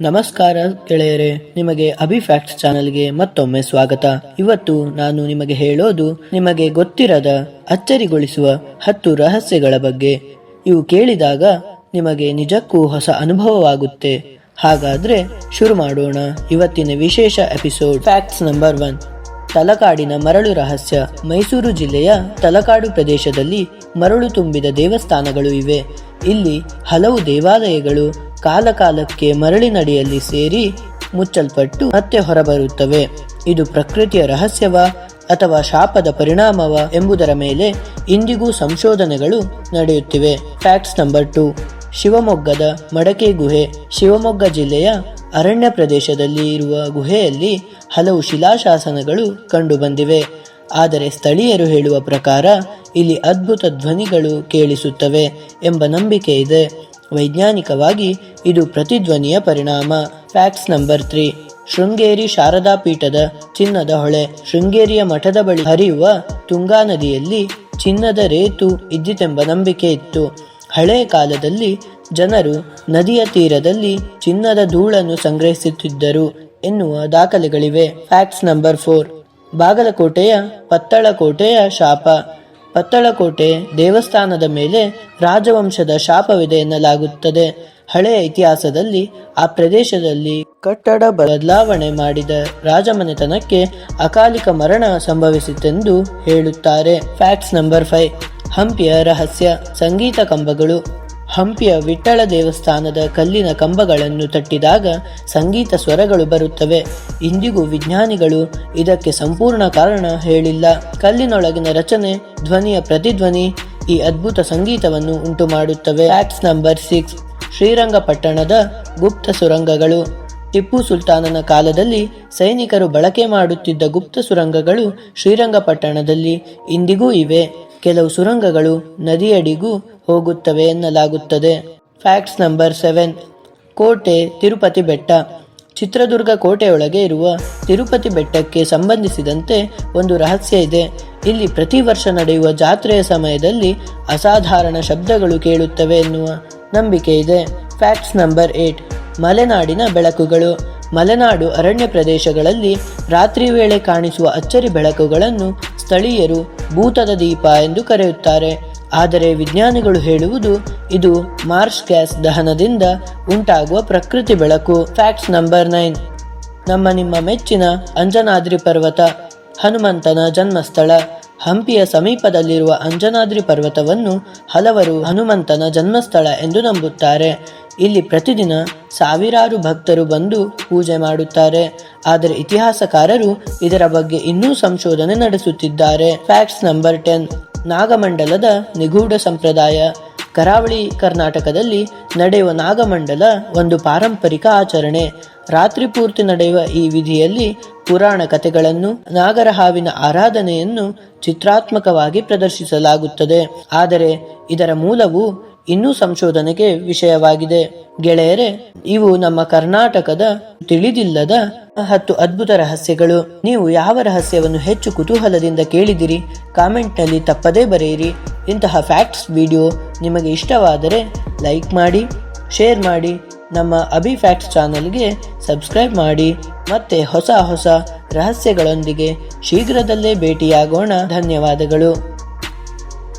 ನಮಸ್ಕಾರ ಗೆಳೆಯರೆ, ನಿಮಗೆ ಅಭಿಫ್ಯಾಕ್ಟ್ಸ್ ಚಾನೆಲ್ಗೆ ಮತ್ತೊಮ್ಮೆ ಸ್ವಾಗತ. ಇವತ್ತು ನಾನು ನಿಮಗೆ ಹೇಳೋದು ನಿಮಗೆ ಗೊತ್ತಿರದ, ಅಚ್ಚರಿಗೊಳಿಸುವ ಹತ್ತು ರಹಸ್ಯಗಳ ಬಗ್ಗೆ. ಇವು ಕೇಳಿದಾಗ ನಿಮಗೆ ನಿಜಕ್ಕೂ ಹೊಸ ಅನುಭವವಾಗುತ್ತೆ. ಹಾಗಾದ್ರೆ ಶುರು ಮಾಡೋಣ. ಇವತ್ತಿನ ವಿಶೇಷ ಎಪಿಸೋಡ್ ಫ್ಯಾಕ್ಟ್ಸ್ ನಂಬರ್ ಒನ್. ತಲಕಾಡಿನ ಮರಳು ರಹಸ್ಯ. ಮೈಸೂರು ಜಿಲ್ಲೆಯ ತಲಕಾಡು ಪ್ರದೇಶದಲ್ಲಿ ಮರಳು ತುಂಬಿದ ದೇವಸ್ಥಾನಗಳು ಇವೆ. ಇಲ್ಲಿ ಹಲವು ದೇವಾಲಯಗಳು ಕಾಲಕಾಲಕ್ಕೆ ಮರಳಿನಡಿಯಲ್ಲಿ ಸೇರಿ ಮುಚ್ಚಲ್ಪಟ್ಟು ಮತ್ತೆ ಹೊರಬರುತ್ತವೆ. ಇದು ಪ್ರಕೃತಿಯ ರಹಸ್ಯವ ಅಥವಾ ಶಾಪದ ಪರಿಣಾಮವ ಎಂಬುದರ ಮೇಲೆ ಇಂದಿಗೂ ಸಂಶೋಧನೆಗಳು ನಡೆಯುತ್ತಿವೆ. Facts number two. ಶಿವಮೊಗ್ಗದ ಮಡಕೆ ಗುಹೆ. ಶಿವಮೊಗ್ಗ ಜಿಲ್ಲೆಯ ಅರಣ್ಯ ಪ್ರದೇಶದಲ್ಲಿ ಇರುವ ಗುಹೆಯಲ್ಲಿ ಹಲವು ಶಿಲಾಶಾಸನಗಳು ಕಂಡುಬಂದಿವೆ. ಆದರೆ ಸ್ಥಳೀಯರು ಹೇಳುವ ಪ್ರಕಾರ ಇಲ್ಲಿ ಅದ್ಭುತ ಧ್ವನಿಗಳು ಕೇಳಿಸುತ್ತವೆ ಎಂಬ ನಂಬಿಕೆ ಇದೆ. ವೈಜ್ಞಾನಿಕವಾಗಿ ಇದು ಪ್ರತಿಧ್ವನಿಯ ಪರಿಣಾಮ. Facts number three. Sringeri Sharada ಪೀಠದ ಚಿನ್ನದ ಹೊಳೆ. ಶೃಂಗೇರಿಯ ಮಠದ ಬಳಿ ಹರಿಯುವ ತುಂಗಾ ನದಿಯಲ್ಲಿ ಚಿನ್ನದ ರೇತು ಇದ್ದಿತೆಂಬ ನಂಬಿಕೆ ಇತ್ತು. ಹಳೆಯ ಕಾಲದಲ್ಲಿ ಜನರು ನದಿಯ ತೀರದಲ್ಲಿ ಚಿನ್ನದ ಧೂಳನ್ನು ಸಂಗ್ರಹಿಸುತ್ತಿದ್ದರು ಎನ್ನುವ ದಾಖಲೆಗಳಿವೆ. Facts number four. ಬಾಗಲಕೋಟೆಯ ಪತ್ತಳಕೋಟೆಯ ಶಾಪ. ಪತ್ತಳಕೋಟೆ ದೇವಸ್ಥಾನದ ಮೇಲೆ ರಾಜವಂಶದ ಶಾಪವಿದೆ ಎನ್ನಲಾಗುತ್ತದೆ. ಹಳೆಯ ಇತಿಹಾಸದಲ್ಲಿ ಆ ಪ್ರದೇಶದಲ್ಲಿ ಕಟ್ಟಡ ಬದಲಾವಣೆ ಮಾಡಿದ ರಾಜಮನೆತನಕ್ಕೆ ಅಕಾಲಿಕ ಮರಣ ಸಂಭವಿಸಿತೆಂದು ಹೇಳುತ್ತಾರೆ. Facts number five. ಹಂಪಿಯ ರಹಸ್ಯ. ಸಂಗೀತ ಕಂಬಗಳು. ಹಂಪಿಯ ವಿಠ್ಠಲ ದೇವಸ್ಥಾನದ ಕಲ್ಲಿನ ಕಂಬಗಳನ್ನು ತಟ್ಟಿದಾಗ ಸಂಗೀತ ಸ್ವರಗಳು ಬರುತ್ತವೆ. ಇಂದಿಗೂ ವಿಜ್ಞಾನಿಗಳು ಇದಕ್ಕೆ ಸಂಪೂರ್ಣ ಕಾರಣ ಹೇಳಿಲ್ಲ. ಕಲ್ಲಿನೊಳಗಿನ ರಚನೆ, ಧ್ವನಿಯ ಪ್ರತಿಧ್ವನಿ, ಈ ಅದ್ಭುತ ಸಂಗೀತವನ್ನು ಉಂಟು ಮಾಡುತ್ತವೆ ಫ್ಯಾಕ್ಟ್ಸ್ ನಂಬರ್ ಸಿಕ್ಸ್ ಶ್ರೀರಂಗಪಟ್ಟಣದ ಗುಪ್ತ ಸುರಂಗಗಳು. ಟಿಪ್ಪು ಸುಲ್ತಾನನ ಕಾಲದಲ್ಲಿ ಸೈನಿಕರು ಬಳಕೆ ಮಾಡುತ್ತಿದ್ದ ಗುಪ್ತ ಸುರಂಗಗಳು ಶ್ರೀರಂಗಪಟ್ಟಣದಲ್ಲಿ ಇಂದಿಗೂ ಇವೆ. ಕೆಲವು ಸುರಂಗಗಳು ನದಿಯಡಿಗೂ ಹೋಗುತ್ತವೆ ಎನ್ನಲಾಗುತ್ತದೆ. Facts number seven. ಕೋಟೆ, ತಿರುಪತಿ ಬೆಟ್ಟ. ಚಿತ್ರದುರ್ಗ ಕೋಟೆಯೊಳಗೆ ಇರುವ ತಿರುಪತಿ ಬೆಟ್ಟಕ್ಕೆ ಸಂಬಂಧಿಸಿದಂತೆ ಒಂದು ರಹಸ್ಯ ಇದೆ. ಇಲ್ಲಿ ಪ್ರತಿ ವರ್ಷ ನಡೆಯುವ ಜಾತ್ರೆಯ ಸಮಯದಲ್ಲಿ ಅಸಾಧಾರಣ ಶಬ್ದಗಳು ಕೇಳುತ್ತವೆ ಎನ್ನುವ ನಂಬಿಕೆ ಇದೆ. Facts number eight. ಮಲೆನಾಡಿನ ಬೆಳಕುಗಳು. ಮಲೆನಾಡು ಅರಣ್ಯ ಪ್ರದೇಶಗಳಲ್ಲಿ ರಾತ್ರಿ ವೇಳೆ ಕಾಣಿಸುವ ಅಚ್ಚರಿ ಬೆಳಕುಗಳನ್ನು ಸ್ಥಳೀಯರು ಭೂತದ ದೀಪ ಎಂದು ಕರೆಯುತ್ತಾರೆ. ಆದರೆ ವಿಜ್ಞಾನಿಗಳು ಹೇಳುವುದು, ಇದು ಮಾರ್ಷ್ ಗ್ಯಾಸ್ ದಹನದಿಂದ ಉಂಟಾಗುವ ಪ್ರಕೃತಿ ಬೆಳಕು. Facts number nine. ನಮ್ಮ ನಿಮ್ಮ ಮೆಚ್ಚಿನ ಅಂಜನಾದ್ರಿ ಪರ್ವತ, ಹನುಮಂತನ ಜನ್ಮಸ್ಥಳ. ಹಂಪಿಯ ಸಮೀಪದಲ್ಲಿರುವ ಅಂಜನಾದ್ರಿ ಪರ್ವತವನ್ನು ಹಲವರು ಹನುಮಂತನ ಜನ್ಮಸ್ಥಳ ಎಂದು ನಂಬುತ್ತಾರೆ. ಇಲ್ಲಿ ಪ್ರತಿದಿನ ಸಾವಿರಾರು ಭಕ್ತರು ಬಂದು ಪೂಜೆ ಮಾಡುತ್ತಾರೆ. ಆದರೆ ಇತಿಹಾಸಕಾರರು ಇದರ ಬಗ್ಗೆ ಇನ್ನೂ ಸಂಶೋಧನೆ ನಡೆಸುತ್ತಿದ್ದಾರೆ. Facts number ten. ನಾಗಮಂಡಲದ ನಿಗೂಢ ಸಂಪ್ರದಾಯ. ಕರಾವಳಿ ಕರ್ನಾಟಕದಲ್ಲಿ ನಡೆಯುವ ನಾಗಮಂಡಲ ಒಂದು ಪಾರಂಪರಿಕ ಆಚರಣೆ. ರಾತ್ರಿ ಪೂರ್ತಿ ನಡೆಯುವ ಈ ವಿಧಿಯಲ್ಲಿ ಪುರಾಣ ಕಥೆಗಳನ್ನು ನಾಗರ ಹಾವಿನ ಆರಾಧನೆಯನ್ನು ಚಿತ್ರಾತ್ಮಕವಾಗಿ ಪ್ರದರ್ಶಿಸಲಾಗುತ್ತದೆ. ಆದರೆ ಇದರ ಮೂಲವು ಇನ್ನೂ ಸಂಶೋಧನೆಗೆ ವಿಷಯವಾಗಿದೆ. ಗೆಳೆಯರೆ, ಇವು ನಮ್ಮ ಕರ್ನಾಟಕದ ತಿಳಿದಿಲ್ಲದ ಹತ್ತು ಅದ್ಭುತ ರಹಸ್ಯಗಳು. ನೀವು ಯಾವ ರಹಸ್ಯವನ್ನು ಹೆಚ್ಚು ಕುತೂಹಲದಿಂದ ಕೇಳಿದಿರಿ? ಕಾಮೆಂಟ್ನಲ್ಲಿ ತಪ್ಪದೇ ಬರೆಯಿರಿ. ಇಂತಹ ಫ್ಯಾಕ್ಟ್ಸ್ ವಿಡಿಯೋ ನಿಮಗೆ ಇಷ್ಟವಾದರೆ ಲೈಕ್ ಮಾಡಿ, ಶೇರ್ ಮಾಡಿ, ನಮ್ಮ ಅಭಿ ಫ್ಯಾಕ್ಟ್ಸ್ ಚಾನಲ್ಗೆ ಸಬ್ಸ್ಕ್ರೈಬ್ ಮಾಡಿ, ಮತ್ತೆ ಹೊಸ ಹೊಸ ರಹಸ್ಯಗಳೊಂದಿಗೆ ಶೀಘ್ರದಲ್ಲೇ ಭೇಟಿಯಾಗೋಣ. ಧನ್ಯವಾದಗಳು.